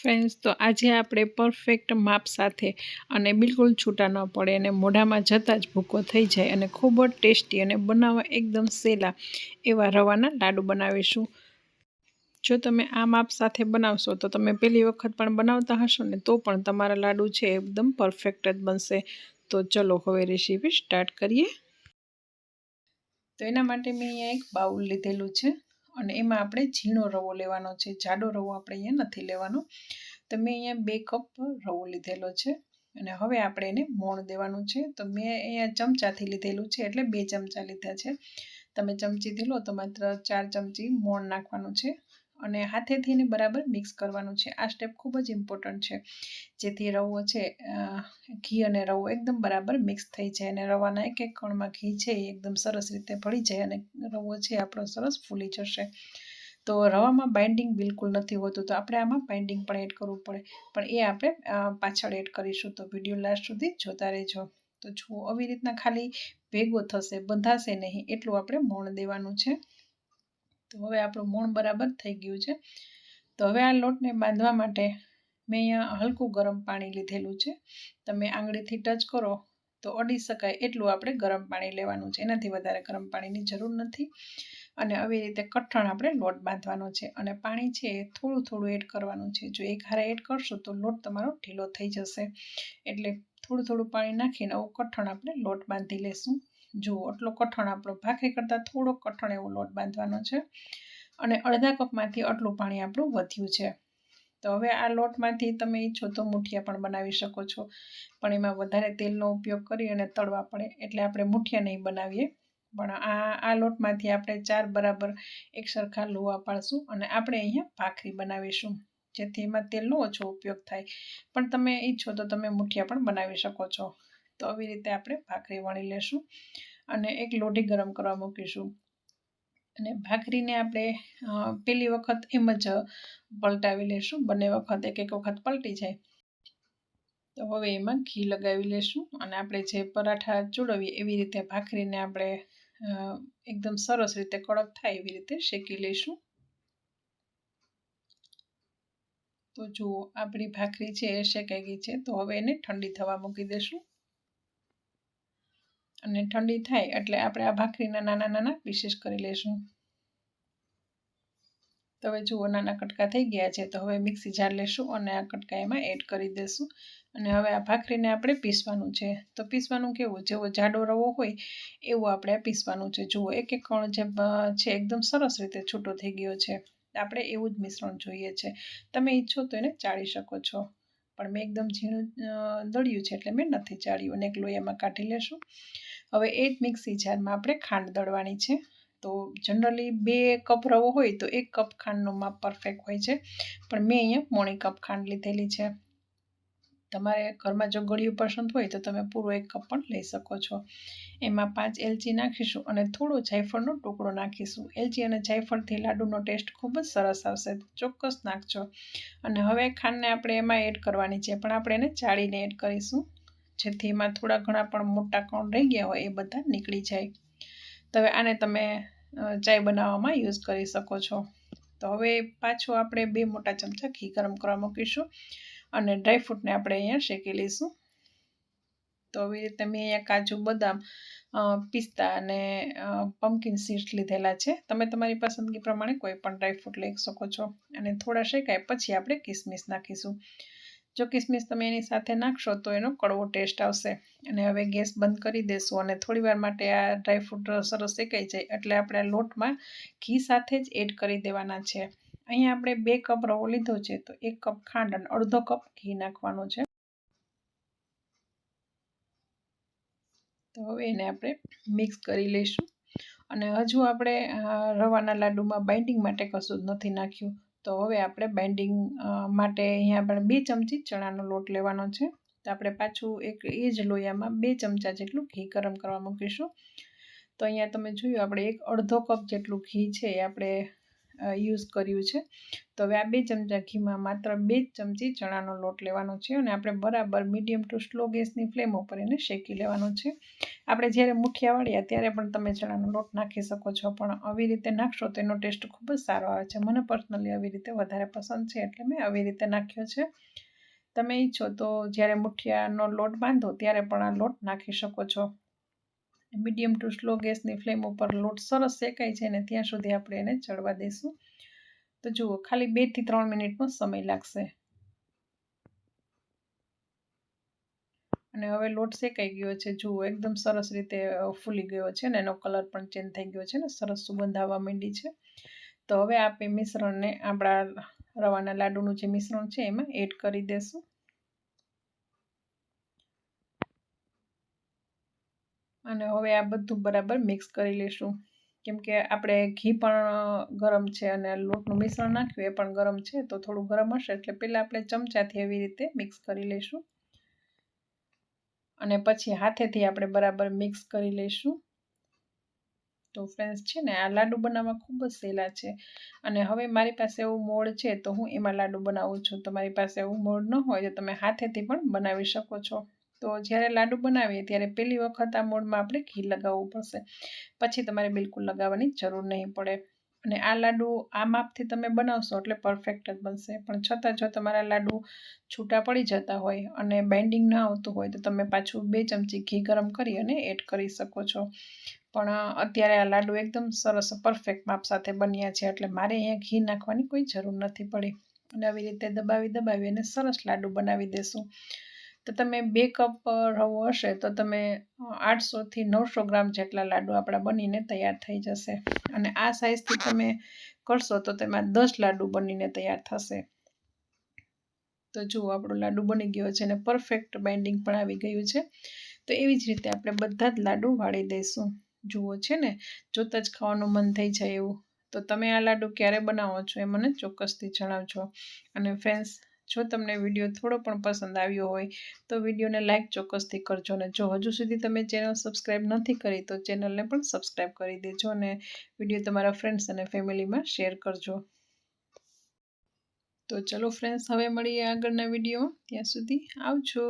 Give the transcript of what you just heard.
Friends, તો આજે આપણે પરફેક્ટ માપ સાથે અને બિલકુલ છૂટા ન પડે અને મોઢામાં જતાં જ ભૂકો થઈ જાય અને ખૂબ જ ટેસ્ટી અને બનાવવા એકદમ સેલા એવા રવાના લાડુ બનાવીશું. જો તમે આ માપ સાથે બનાવશો, તો તમે પહેલી વખત પણ બનાવતા હશો ને, તો પણ તમારા લાડુ છે એકદમ પરફેક્ટ જ બનશે. તો ચલો હવે રેસીપી સ્ટાર્ટ કરીએ. તો એના માટે મેં અહીંયા એક બાઉલ લીધેલું છે. અને એમાં આપણે ઝીણો રવો લેવાનો છે. જાડો રવો આપણે અહીંયા નથી લેવાનો. તો મેં અહીંયા બે કપ રવો લીધેલો છે અને હવે આપણે એને મોણ દેવાનું છે. તો મેં અહીંયા ચમચાથી લીધેલું છે એટલે બે ચમચા લીધા છે. તમે ચમચીથી લો તો માત્ર ચાર ચમચી મોણ નાખવાનું છે. અને હાથેથી એને બરાબર મિક્સ કરવાનું છે. આ સ્ટેપ ખૂબ જ ઇમ્પોર્ટન્ટ છે. જેથી રવો છે ઘી અને રવો એકદમ બરાબર મિક્સ થઈ જાય અને રવાના એક એક કણમાં ઘી છે એ એકદમ સરસ રીતે ભળી જાય અને રવો છે આપણો સરસ ફૂલી જશે. તો રવામાં બાઇન્ડિંગ બિલકુલ નથી હોતું તો આપણે આમાં બાઇન્ડિંગ પણ એડ કરવું પડે. પણ એ આપણે પાછળ એડ કરીશું તો વીડિયો લાસ્ટ સુધી જોતા રહેજો. તો જુઓ આવી રીતના ખાલી ભેગો થશે, બંધાશે નહીં, એટલું આપણે મોણ દેવાનું છે. તો હવે આપણું મૂણ બરાબર થઈ ગયું છે. તો હવે આ લોટને બાંધવા માટે મેં અહીંયા હલકું ગરમ પાણી લીધેલું છે. તમે આંગળીથી ટચ કરો તો અડી શકાય એટલું આપણે ગરમ પાણી લેવાનું છે. એનાથી વધારે ગરમ પાણીની જરૂર નથી. અને આવી રીતે કઠણ આપણે લોટ બાંધવાનો છે. અને પાણી છે એ થોડું થોડું એડ કરવાનું છે. જો એક હારે એડ કરશો તો લોટ તમારો ઢીલો થઈ જશે. એટલે થોડું થોડું પાણી નાખીને આવું કઠણ આપણે લોટ બાંધી લેશું. જુઓ, આટલો કઠણ આપણો ભાખરી કરતાં થોડો કઠણ એવો લોટ બાંધવાનો છે. અને અડધા કપમાંથી આટલું પાણી આપણું વધ્યું છે. તો હવે આ લોટમાંથી તમે ઈચ્છો તો મુઠિયા પણ બનાવી શકો છો. પણ એમાં વધારે તેલનો ઉપયોગ કરી અને તળવા પડે, એટલે આપણે મુઠિયા નહીં બનાવીએ. પણ આ આ લોટમાંથી આપણે ચાર બરાબર એક સરખા લોવા પાડશું અને આપણે અહીંયા ભાખરી બનાવીશું. જેથી એમાં તેલનો ઓછો ઉપયોગ થાય. પણ તમે ઈચ્છો તો તમે મુઠિયા પણ બનાવી શકો છો. તો આવી રીતે આપણે ભાખરી વણી લેશું અને એક લોઢી ગરમ કરવા મૂકીશું. અને ભાખરીને આપણે પેલી વખત એમ જ પલટાવી લેશું. બંને વખત એક એક વખત પલટી જાય. તો હવે એમાં ઘી લગાવી લેશું અને આપણે જે પરાઠા ચૂડવીએ એવી રીતે ભાખરીને આપણે એકદમ સરસ રીતે કડક થાય એવી રીતે શેકી લઈશું તો જુઓ આપણી ભાખરી છે એ શેકાઈ ગઈ છે, તો હવે એને ઠંડી થવા મૂકી દઈશું અને ઠંડી થાય એટલે આપણે આ ભાખરીના નાના નાના પીસીસ કરી લઈશું તો હવે જુઓ નાના કટકા થઈ ગયા છે, તો હવે મિક્સી જાર લેશું અને આ કટકા એમાં એડ કરી દઈશું અને હવે આ ભાખરીને આપણે પીસવાનું છે. તો પીસવાનું કેવું? જેવો જાડો રવો હોય, એવું આપણે પીસવાનું છે. જુઓ, એક એક કણ જે છે, એકદમ સરસ રીતે છૂટો થઈ ગયો છે. આપણે એવું જ મિશ્રણ જોઈએ છે. તમે ઈચ્છો તો એને ચાળી શકો છો. પણ મેં એકદમ ઝીણું દળ્યું છે એટલે મેં નથી ચાળ્યું. અને એક લોહીમાં કાઢી લેશું. હવે એ જ મિક્સી જારમાં આપણે ખાંડ દળવાની છે. તો જનરલી બે કપ રવો હોય તો એક કપ ખાંડનું માપ પરફેક્ટ હોય છે. પણ મેં અહીંયા મોણી કપ ખાંડ લીધેલી છે. તમારે ઘરમાં જો ગળ્યું પસંદ હોય તો તમે પૂરો એક કપ પણ લઈ શકો છો. એમાં પાંચ એલચી નાખીશું અને થોડો જાયફળનો ટુકડો નાખીશું. એલચી અને જાયફળથી લાડુનો ટેસ્ટ ખૂબ જ સરસ આવશે. ચોક્કસ નાખજો. અને હવે ખાંડને આપણે એમાં એડ કરવાની છે, પણ આપણે એને ચાળીને એડ કરીશું. જેથી એમાં થોડા ઘણા પણ મોટા કણ રહી ગયા હોય એ બધા નીકળી જાય. તો હવે આને તમે ચાય બનાવવામાં યુઝ કરી શકો છો. તો હવે પાછું આપણે બે મોટા ચમચા ઘી ગરમ કરવા મૂકીશું. અને ડ્રાયફ્રૂટને આપણે અહીંયા શેકી લઈશું. તો આવી રીતે મેં અહીંયા કાજુ, બદામ પિસ્તા અને પમ્પકિન સીડ્સ લીધેલા છે. તમે તમારી પસંદગી પ્રમાણે કોઈ પણ ડ્રાયફ્રૂટ લઈ શકો છો. અને થોડા શેકાય પછી આપણે કિસમિસ નાખીશું. જો કિસમિસ તમે એની સાથે નાખશો તો એનો કડવો ટેસ્ટ આવશે. અને હવે ગેસ બંધ કરી દેશું અને થોડી વાર માટે આ ડ્રાયફ્રૂટ સરસ શેકાઈ જાય એટલે આપણે લોટમાં ઘી સાથે જ એડ કરી દેવાના છે. અહીંયા આપણે બે કપ રવો લીધો છે, તો એક કપ ખાંડ અને અડધો કપ ઘી નાખવાનું છે. તો હવે એને આપણે મિક્સ કરી લઈશું. અને હજુ આપણે રવાના લાડુમાં બાઇન્ડિંગ માટે કશું જ નથી નાખ્યું. તો હવે આપણે બાઇન્ડિંગ માટે અહીંયા આપણે બે ચમચી ચણાનો લોટ લેવાનો છે. તો આપણે પાછું એક એ જ લોયામાં બે ચમચા જેટલું ઘી ગરમ કરવા મૂકીશું. તો અહીંયા તમે જોયું, આપણે એક અડધો કપ જેટલું ઘી છે એ આપણે યુઝ કર્યું છે. તો હવે આ બે ચમચા ઘીમાં માત્ર બે જ ચમચી ચણાનો લોટ લેવાનો છે અને આપણે બરાબર મીડિયમ ટુ સ્લો ગેસની ફ્લેમ ઉપર એને શેકી લેવાનો છે. આપણે જ્યારે મુઠિયા વાળ્યા ત્યારે પણ તમે ચણાનો લોટ નાખી શકો છો, પણ આવી રીતે નાખશો તો એનો ટેસ્ટ ખૂબ જ સારો આવે છે. મને પર્સનલી આવી રીતે વધારે પસંદ છે એટલે મેં આવી રીતે નાખ્યો છે. તમે ઈચ્છો તો જ્યારે મુઠિયાનો લોટ બાંધો ત્યારે પણ આ લોટ નાખી શકો છો. મીડિયમ ટુ સ્લો ગેસની ફ્લેમ ઉપર લોટ સરસ શેકાય છે ને ત્યાં સુધી આપણે એને ચડવા દઈશું. તો જુઓ, ખાલી બેથી ત્રણ મિનિટનો સમય લાગશે. અને હવે લોટ શેકાઈ ગયો છે. જુઓ, એકદમ સરસ રીતે ફૂલી ગયો છે ને એનો કલર પણ ચેન્જ થઈ ગયો છે ને, સરસ સુગંધ આવવા માંડી છે. તો હવે આપણે મિશ્રણને, આપણા રવાના લાડુનું જે મિશ્રણ છે એમાં એડ કરી દેશું. અને હવે આ બધું બરાબર મિક્સ કરી લઈશું. કેમ કે આપણે ઘી પણ ગરમ છે અને લોટનું મિશ્રણ નાખ્યું, એ પણ ગરમ છે, તો થોડું ગરમ હશે, એટલે પહેલાં આપણે ચમચાથી એવી રીતે મિક્સ કરી લઈશું. અને પછી હાથેથી આપણે બરાબર મિક્સ કરી લઈશું. તો ફ્રેન્ડ્સ છે ને, આ લાડુ બનાવવા ખૂબ જ સહેલા છે. અને હવે મારી પાસે એવું મોડ છે, તો હું એમાં લાડુ બનાવું છું. તમારી પાસે એવું મોડ ન હોય, તો તમે હાથેથી પણ બનાવી શકો છો. તો જ્યારે લાડુ બનાવીએ ત્યારે પહેલી વખત આ મોડમાં આપણે ઘી લગાવવું પડશે. પછી તમારે બિલકુલ લગાવવાની જરૂર નહીં પડે. અને આ લાડુ આ માપથી તમે બનાવશો એટલે પરફેક્ટ જ બનશે. પણ છતાં જો તમારા લાડુ છૂટા પડી જતા હોય અને બેન્ડિંગ ના આવતું હોય તો તમે પાછું બે ચમચી ઘી ગરમ કરી અને એડ કરી શકો છો. પણ અત્યારે આ લાડુ એકદમ સરસ પરફેક્ટ માપ સાથે બન્યા છે એટલે મારે અહીંયા ઘી નાખવાની કોઈ જરૂર નથી પડી. અને આવી રીતે દબાવી દબાવી અને સરસ લાડુ બનાવી દેશું. તો તમે બે કપ રવો હશે તો તમે આઠસોથી નવસો ગ્રામ જેટલા લાડુ આપણા બનીને તૈયાર થઈ જશે. અને આ સાઇઝથી તમે કરશો તો તેમાં દસ લાડુ બનીને તૈયાર થશે. તો જુઓ, આપણો લાડુ બની ગયો છે અને પરફેક્ટ બાઇન્ડિંગ પણ આવી ગયું છે. તો એવી જ રીતે આપણે બધા જ લાડુ વાળી દઈશું. જુઓ છે ને, જોતાં જ ખાવાનું મન થઈ જાય એવું. તો તમે આ લાડુ ક્યારે બનાવો છો એ મને ચોક્કસથી જણાવજો. અને ફ્રેન્ડ્સ જો તમને વીડિયો થોડો પણ પસંદ આવ્યો હોય, તો વિડીયોને લાઇક ચોક્કસથી કરજો અને જો હજુ સુધી તમે ચેનલ સબસ્ક્રાઈબ નથી કરી, તો ચેનલને પણ સબસ્ક્રાઈબ કરી દેજો અને વીડિયો તમારા ફ્રેન્ડ્સ અને ફેમિલીમાં શેર કરજો. તો ચલો ફ્રેન્ડ્સ હવે મળીએ આગળના વિડીયોમાં. ત્યાં સુધી આવજો.